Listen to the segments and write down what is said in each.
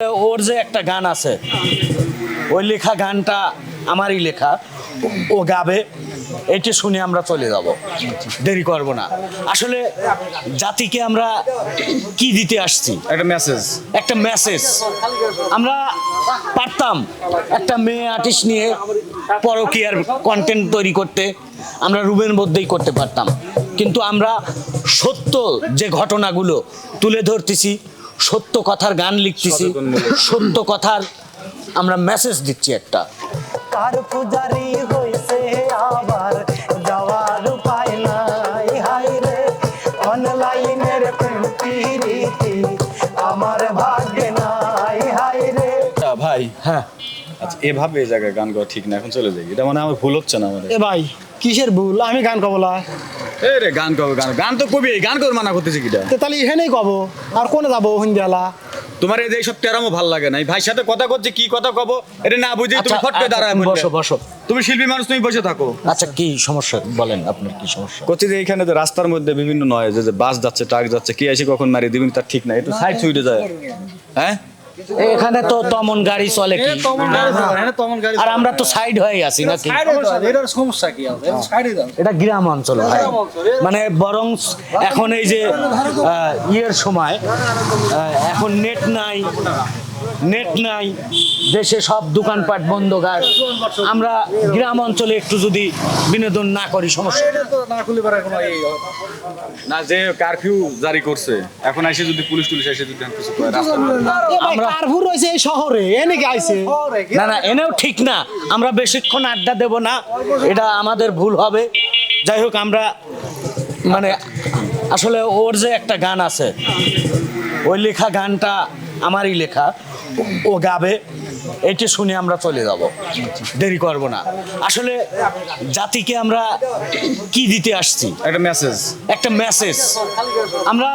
ওর যে একটা গান আছে ওই লেখা গানটা আমারই লেখা ও গাবে এটি শুনে আমরা চলে যাব। দেরি করব না। আসলে জাতিকে আমরা কি দিতে আসছি? একটা মেসেজ একটা মেসেজ আমরা পারতাম একটা মেয়ে আর্টিস্ট নিয়ে পরকীয়ার কন্টেন্ট তৈরি করতে আমরা রুমের মধ্যেই করতে পারতাম। কিন্তু আমরা সত্য যে ঘটনাগুলো তুলে ধরতেছি সত্য কথার গান লিখতেছি। সত্য কথার আমরা মেসেজ দিচ্ছি একটা। কার পূজারি হইছে আবার? যাওয়ার উপায় নাই হাই রে। অনলাইনের আমার ভাগ্যে নাই হাই রে। ভাই হ্যাঁ। এভাবে এই জায়গায় গান গাওয়া ঠিক না এখন চলে যাই। এটা মানে আমার ভুল হচ্ছে না আমাদের। এ ভাই কিসের ভুল? আমি গান কবলা এ রে গান কবে গান গান তো কবি গান কবে মানা করতেছি কিটা। তাহলে এখানেই কব। আর কোনে যাব হিন্দিয়ালা তোমার এই সব তেরামো ভালো লাগে না। এই ভাইয়ের সাথে কথা করছে কি কথা কব? এটা না বুঝে তুমি আচ্ছা, ফট করে আচ্ছা, দাঁড়ায় বসো, বসো। তুমি শিল্পী মানুষ তুমি বসে থাকো। আচ্ছা কি সমস্যা? বলেন আপনার কি সমস্যা? করছি যে এইখানে যে রাস্তার মধ্যে বিভিন্ন নয় যে যে বাস যাচ্ছে ট্রাক যাচ্ছে কে এসে কখন মারি দিবেন তার ঠিক নাই। একটু সাইড সুইডে যায়। হ্যাঁ? এখানে তো তমন গাড়ি চলে কি? আর আমরা তো সাইড হয়ে আছি নাকি? সমস্যা কি আছে? সাইডে দাও এটা গ্রাম অঞ্চল ভাই। মানে বরং এখন এই যে আহ, ইয়ের সময় আহ, এখন নেট নাই। নেট নাই দেশে সব দোকানপাট বন্ধ গাছ আমরা গ্রাম অঞ্চলে একটু যদি বিনোদন না করি সমস্যা। না যে কারফিউ জারি করছে এখন এসে যদি পুলিশ টুলিশ এসে যদি কিছু করে আমরা- কারভুর রয়েছে এই শহরে এনে আইছে না না এনেও ঠিক না। আমরা বেশিক্ষণ আড্ডা দেব না এটা আমাদের ভুল হবে। যাই হোক আমরা মানে আসলে ওর যে একটা গান আছে ওই লেখা গানটা আমারই লেখা। ও গাবে এটি শুনে আমরা চলে যাব। দেরি করব না। আসলে জাতিকে আমরা কি দিতে আসছি? একটা মেসেজ একটা মেসেজ আমরা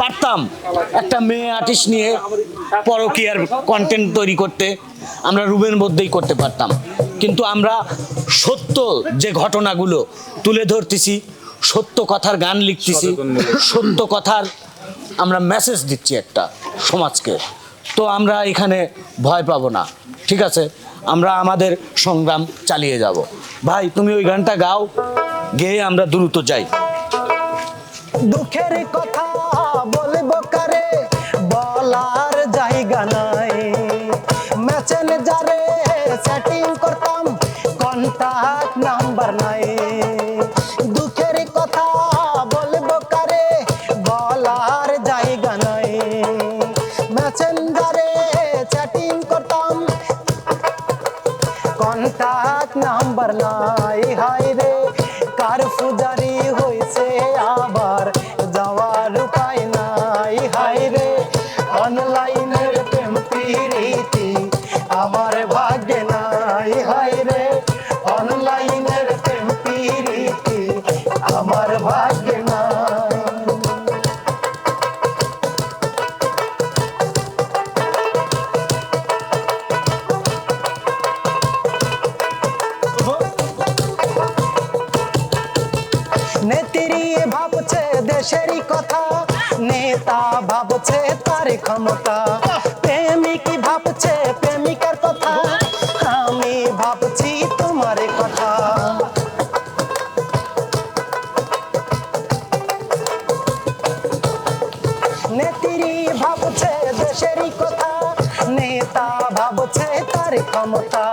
পারতাম একটা মেয়ে আর্টিস্ট নিয়ে পরকীয়ার কন্টেন্ট তৈরি করতে আমরা রুমের মধ্যেই করতে পারতাম। কিন্তু আমরা সত্য যে ঘটনাগুলো তুলে ধরতেছি সত্য কথার গান লিখতেছি সত্য কথার আমরা মেসেজ দিচ্ছি একটা সমাজকে। তো আমরা এখানে ভয় পাবো না, ঠিক আছে? আমরা আমাদের সংগ্রাম চালিয়ে যাব। ভাই, তুমি ওই গানটা গাও, গেয়ে আমরা দ্রুত যাই। দুঃখের কথা বলব কারে? বলার জায়গা নাই। ম্যাচেন যারে সেটিং করতাম কন্টাক্ট নাম্বার নাই। কন্টাক্ট নাম্বার নাই হাই দেশেরই কথা। নেতা ভাবছে তার ক্ষমতা। প্রেমিক ভাবছে প্রেমিকার কথা। আমি ভাবছি তোমার কথা। নেত্রী ভাবছে দেশেরই কথা। নেতা ভাবছে তার ক্ষমতা।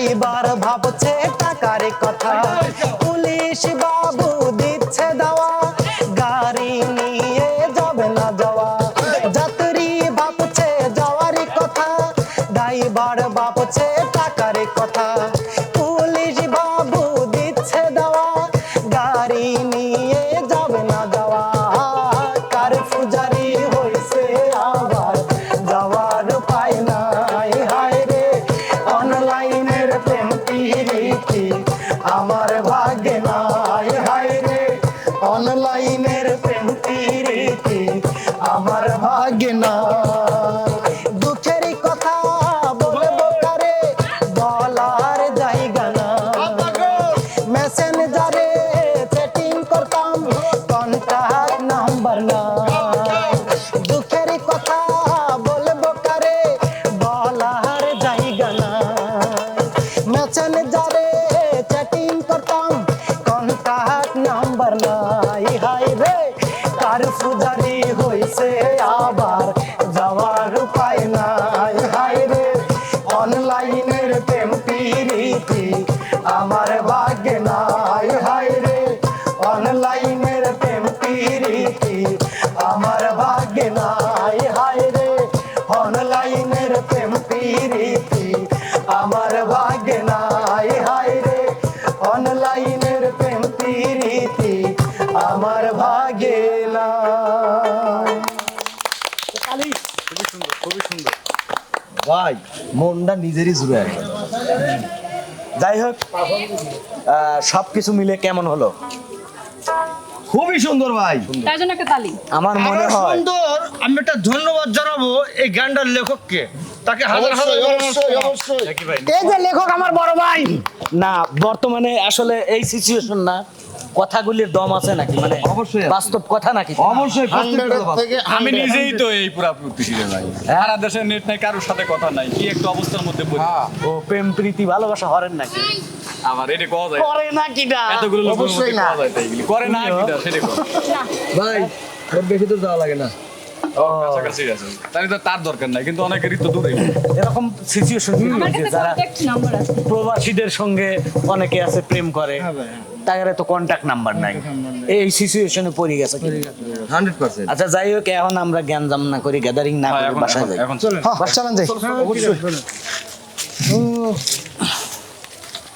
ড্রাইভার ভাবছে টাকার কথা। পুলিশ বাবু দিচ্ছে দাওয়া, গাড়ি নিয়ে যাবে না যাওয়া। যাত্রী ভাবছে যাওয়ারই কথা ড্রাইভার ভাগে না কার ফুজারি হইছে আবার, যাওয়ার উপায় নাই। হাই রে, অনলাইনের প্রেম পিরিতি আমার ভাগ্যে নাই। হাই রে, অনলাইনের প্রেম পিরিতি আমার ভাগ্যে নাই। হাই রে, অনলাইনের প্রেম পিরিতি আমার ভাগ্যে নাই। হাই রে, অনলাইনের প্রেম পিরিতি আমার ভাগ্যে ভাই মনটা নিজেরই জুড়ে আছে যাই হোক সব কিছু মিলে কেমন হলো? খুবই সুন্দর ভাই। তার জন্য একটা তালি। আমার মনে হয় সুন্দর আমি একটা ধন্যবাদ জানাব এই গানটার লেখককে। তাকে হাজার হাজার এই যে লেখক আমার বড় ভাই। না বর্তমানে আসলে এই সিচুয়েশন না। কথাগুলির দম আছে নাকি? মানে অবশ্যই বাস্তব কথা নাকি? অবশ্যই। থেকে আমি নিজেই তো এই পুরা প্রতিশীলে ভাই সারা দেশে নেট নাই কারোর সাথে কথা নাই। কি একটা অবস্থার মধ্যে পড়ি? ও প্রেম প্রীতি ভালোবাসা হরেন নাকি? আমার এটা কথা যায়? করে নাকি না এতগুলো লোকের মধ্যে অবশ্যই না। করে না কিটা সেটা ভাই বেশি তো যাওয়া লাগে না। কাছাকাছি আছে। তাই তো তার দরকার নাই কিন্তু অনেকেরই তো দূরে এরকম সিচুয়েশন যারা কন্ট্যাক্ট নাম্বার আছে। প্রবাসীদের সঙ্গে অনেকে আছে প্রেম করে। তাদের তো কন্টাক্ট নাম্বার নাই। এই সিচুয়েশনে পড়ে গেছে আচ্ছা যাই হোক এখন আমরা জ্ঞান জাম না করি গ্যাদারিং না করি বাসায় যাই। এখন হ্যাঁ চলেন। যাই।